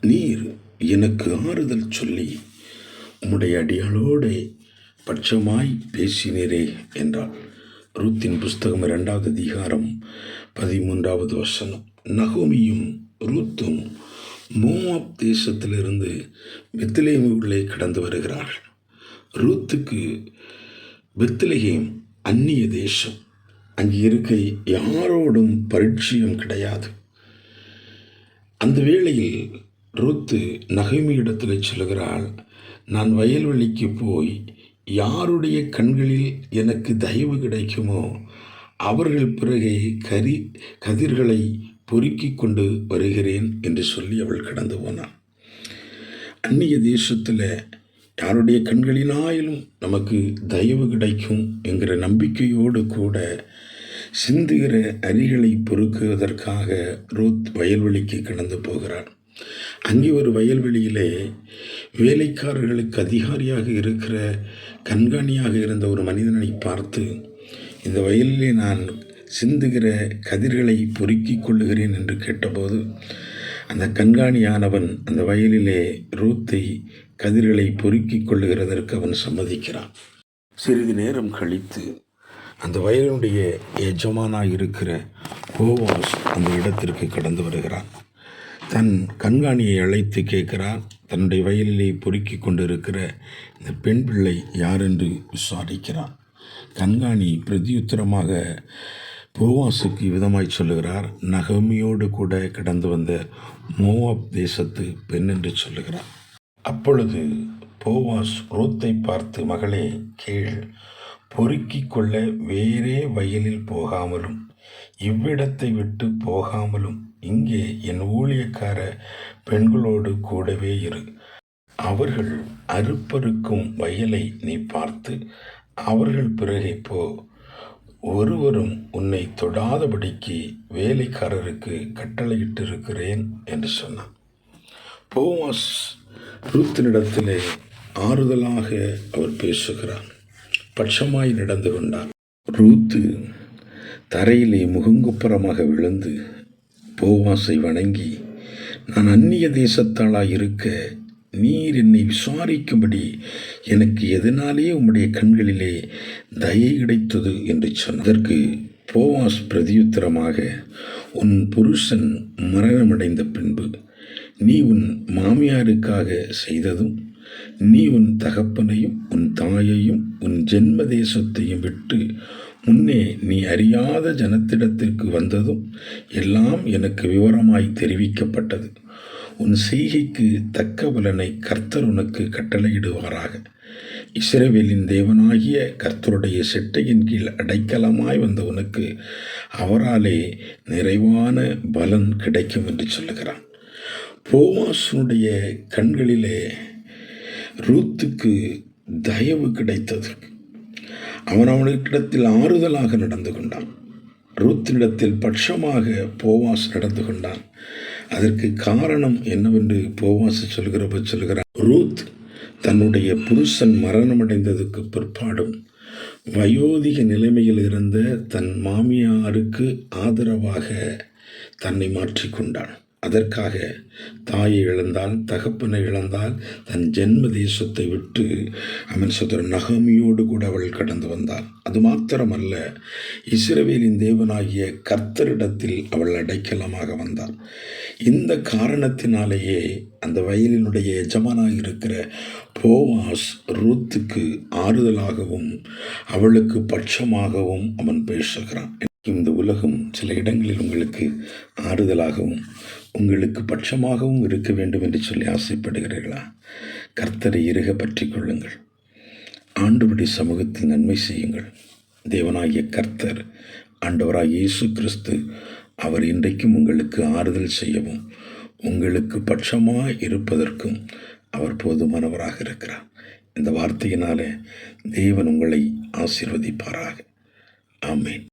நீர் எனக்கு ஆறுதல் சொல்லி உம்முடைய அடியாளோடு பட்சமாய் பேசினீரே என்றார் ரூத்தின் புஸ்தகம் இரண்டாவது அதிகாரம் பதிமூன்றாவது வசனம். நகோமியும் ரூத்தும் மோவாப் தேசத்திலிருந்து பெத்லேஹேம் உள்ளே கடந்து வருகிறார்கள். ரூத்துக்கு பெத்லகேம் அந்நிய தேசம். அங்கே இருக்க யாரோடும் பரிட்சயம் கிடையாது. அந்த வேளையில் ரூத்து நகைமையிடத்தில் சொல்கிறாள் நான் வயல்வெளிக்கு போய் யாருடைய கண்களில் எனக்கு தயவு கிடைக்குமோ அவர்கள் பிறகே கரி கதிர்களை பொறுக்கிக் கொண்டு வருகிறேன் என்று சொல்லி அவள் கடந்து போனாள் அந்நிய தேசத்தில் யாருடைய கண்களினாயிலும் நமக்கு தயவு கிடைக்கும் என்கிற நம்பிக்கையோடு கூட சிந்துகிற அரிகளை பொறுக்குவதற்காக ரூத் வயல்வெளிக்கு கடந்து போகிறாள் அங்கே ஒரு வயல்வெளியிலே வேலைக்காரர்களுக்கு அதிகாரியாக இருக்கிற கண்காணியாக இருந்த ஒரு மனிதனை பார்த்து இந்த வயலிலே நான் சிந்துகிற கதிர்களை பொறுக்கிக் கொள்ளுகிறேன் என்று கேட்டபோது அந்த கண்காணியானவன் அந்த வயலிலே ரூத்தை கதிர்களை பொறுக்கிக் கொள்ளுகிறதற்கு அவன் சம்மதிக்கிறான். சிறிது நேரம் கழித்து அந்த வயலினுடைய எஜமானாக இருக்கிற கோவாஸ் அந்த இடத்திற்கு கடந்து வருகிறான். தன் கண்காணியை அழைத்து கேட்கிறார். தன்னுடைய வயலிலே பொறுக்கி கொண்டிருக்கிற இந்த பெண் பிள்ளை யார் என்று விசாரிக்கிறான் கண்காணி பிரதியுத்தரமாக போவாசுக்கு விதமாய் சொல்லுகிறார். நகமியோடு கூட கடந்து வந்த மோவாப் தேசத்து பெண் என்று சொல்லுகிறார். அப்பொழுது போவாஸ் ரூத்தை பார்த்து மகளே கீழ் பொறுக்கி கொள்ள வேறே வயலில் போகாமலும் இவ்விடத்தை விட்டு போகாமலும் இங்கே என் ஊழியக்கார பெண்களோடு கூடவே இரு. அவர்கள் அறுப்பறுக்கும் வயலை நீ பார்த்து அவர்கள் பிறகே போ. ஒருவரும் உன்னை தொடாதபடிக்கு வேலைக்காரருக்கு கட்டளையிட்டிருக்கிறேன் என்று சொன்னான். போவாஸ் ரூத்தினிடத்திலே ஆறுதலாக அவர் பேசுகிறார். பட்சமாய் நடந்து கொண்டார். ரூத்து தரையிலே முகங்குப்புறமாக விழுந்து போவாசை வணங்கி நான் அந்நிய தேசத்தாளாக இருக்க நீர் என்னை விசாரிக்கும்படி எனக்கு எதனாலே உம்முடைய கண்களிலே தயை கிடைத்தது? என்று சொன்னதற்கு போவாஸ் பிரதியுத்தரமாக உன் புருஷன் மரணமடைந்த பின்பு நீ உன் மாமியாருக்காக செய்ததும் நீ உன் தகப்பனையும் உன் தாயையும் உன் ஜென்ம தேசத்தையும் விட்டு முன்னே நீ அறியாத ஜனத்திடத்திற்கு வந்ததும் எல்லாம் எனக்கு விவரமாய் தெரிவிக்கப்பட்டது. உன் செய்கைக்கு தக்க பலனை கர்த்தர் உனக்கு கட்டளையிடுவாராக. இஸ்ரேவேலின் தேவனாகிய கர்த்தருடைய செட்டையின் கீழ் அடைக்கலமாய் வந்த உனக்கு அவராலே நிறைவான பலன் கிடைக்கும் என்று சொல்லுகிறான். போவாசனுடைய கண்களிலே ரூத்துக்கு தயவு கிடைத்தது. அவன் அவனுக்கிடத்தில் ஆறுதலாக நடந்து கொண்டான். ரூத்தினிடத்தில் பட்சமாக போவாஸ் நடந்து கொண்டான். அதற்கு காரணம் என்னவென்று போவாஸ் சொல்கிறப்ப சொல்கிறார் ரூத் தன்னுடைய புருஷன் மரணமடைந்ததுக்கு பிற்பாடும் வயோதிக நிலைமையில் இருந்த தன் மாமியாருக்கு ஆதரவாக தன்னை மாற்றிக்கொண்டான். அதற்காக தாயை இழந்தால் தகப்பனை இழந்தால் தன் ஜென்ம தேசத்தை விட்டு அவன் சதுர நகமியோடு கூட அவள் கடந்து வந்தாள். அது மாத்திரமல்ல இஸ்ரவேலின் தேவனாகிய கர்த்தரிடத்தில் அவள் அடைக்கலமாக வந்தாள். இந்த காரணத்தினாலேயே அந்த வயலினுடைய எஜமானாக இருக்கிற போவாஸ் ரூத்துக்கு ஆறுதலாகவும் அவளுக்கு பட்சமாகவும் அவன் பேசுகிறான். இந்த உலகம் சில இடங்களில் உங்களுக்கு ஆறுதலாகவும் உங்களுக்கு பட்சமாகவும் இருக்க வேண்டும் என்று சொல்லி ஆசைப்படுகிறீர்களா? கர்த்தரை இறுக பற்றி கொள்ளுங்கள். ஆண்டுபடி சமூகத்தில் நன்மை செய்யுங்கள். தேவனாகிய கர்த்தர் ஆண்டவராக இயேசு கிறிஸ்து அவர் இன்றைக்கும் உங்களுக்கு ஆறுதல் செய்யவும் உங்களுக்கு பட்சமாக இருப்பதற்கும் அவர் போதுமானவராக இருக்கிறார். இந்த வார்த்தையினாலே தேவன் உங்களை ஆசீர்வதிப்பாராக. ஆமேன்.